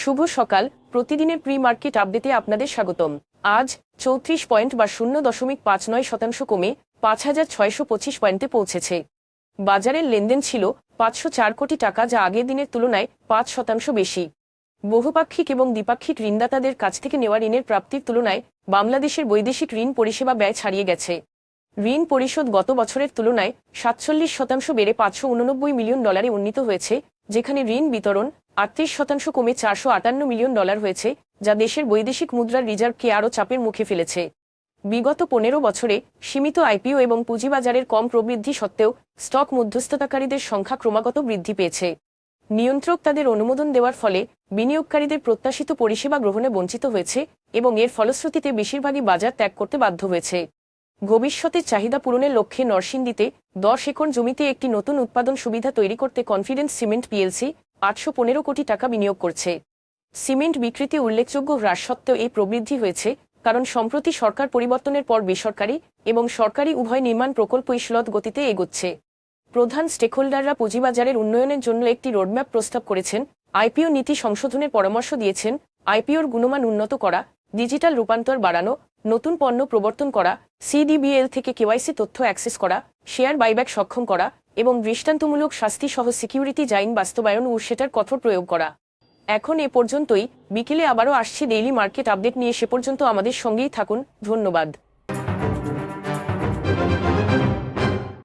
শুভ সকাল। প্রতিদিনের pre market আপডেটে আপনাদের স্বাগতম। আজ চৌত্রিশ পয়েন্ট বা শূন্য দশমিক পাঁচ নয় শতাংশ কমে পাঁচ হাজার ছয়শো পঁচিশ পয়েন্টে পৌঁছেছে। বাজারের লেনদেন ছিল পাঁচশো চার কোটি টাকা, যা আগের দিনের তুলনায় পাঁচ শতাংশ বেশি। বহুপাক্ষিক এবং দ্বিপাক্ষিক ঋণদাতাদের কাছ থেকে নেওয়া ঋণের প্রাপ্তির তুলনায় বাংলাদেশের বৈদেশিক ঋণ পরিষেবা ব্যয় ছাড়িয়ে গেছে। ঋণ পরিশোধ গত বছরের তুলনায় সাতচল্লিশ শতাংশ বেড়ে পাঁচশো উননব্বই মিলিয়ন ডলারে উন্নীত হয়েছে, যেখানে ঋণ বিতরণ আটত্রিশ শতাংশ কমে চারশো আটান্ন মিলিয়ন ডলার হয়েছে, যা দেশের বৈদেশিক মুদ্রার রিজার্ভকে আরও চাপের মুখে ফেলেছে। বিগত পনেরো বছরে সীমিত আইপিও এবং পুঁজিবাজারের কম প্রবৃদ্ধি সত্ত্বেও স্টক মধ্যস্থতাকারীদের সংখ্যা ক্রমাগত বৃদ্ধি পেয়েছে। নিয়ন্ত্রক তাদের অনুমোদন দেওয়ার ফলে বিনিয়োগকারীদের প্রত্যাশিত পরিষেবা গ্রহণে বঞ্চিত হয়েছে এবং এর ফলশ্রুতিতে বেশিরভাগই বাজার ত্যাগ করতে বাধ্য হয়েছে। ভবিষ্যতের চাহিদা পূরণের লক্ষ্যে নরসিংদীতে দশ একর জমিতে একটি নতুন উৎপাদন সুবিধা তৈরি করতে কনফিডেন্স সিমেন্ট পিএলসি আটশো পনেরো কোটি টাকা বিনিয়োগ করছে। সিমেন্ট বিক্রিতে উল্লেখযোগ্য হ্রাস সত্ত্বেও এই প্রবৃদ্ধি হয়েছে, কারণ সম্প্রতি সরকার পরিবর্তনের পর বেসরকারি এবং সরকারি উভয় নির্মাণ প্রকল্প ইসলত গতিতে এগোচ্ছে। প্রধান স্টেকহোল্ডাররা পুঁজিবাজারের উন্নয়নের জন্য একটি রোডম্যাপ প্রস্তাব করেছেন, আইপিও নীতি সংশোধনের পরামর্শ দিয়েছেন, আইপিওর গুণমান উন্নত করা, ডিজিটাল রূপান্তর বাড়ানো, নতুন পণ্য প্রবর্তন করা, সিডিবিএল থেকে কেওয়াইসি তথ্য অ্যাক্সেস করা, শেয়ার বাইব্যাক সক্ষম করা এবং দৃষ্টান্তমূলক শাস্তি সহ সিকিউরিটি জাইন বাস্তবায়ন ও সেটার কঠোর প্রয়োগ করা। এখন এ পর্যন্তই। বিকেলে আবারও আসছি ডেইলি মার্কেট আপডেট নিয়ে। সে পর্যন্ত আমাদের সঙ্গেই থাকুন। ধন্যবাদ।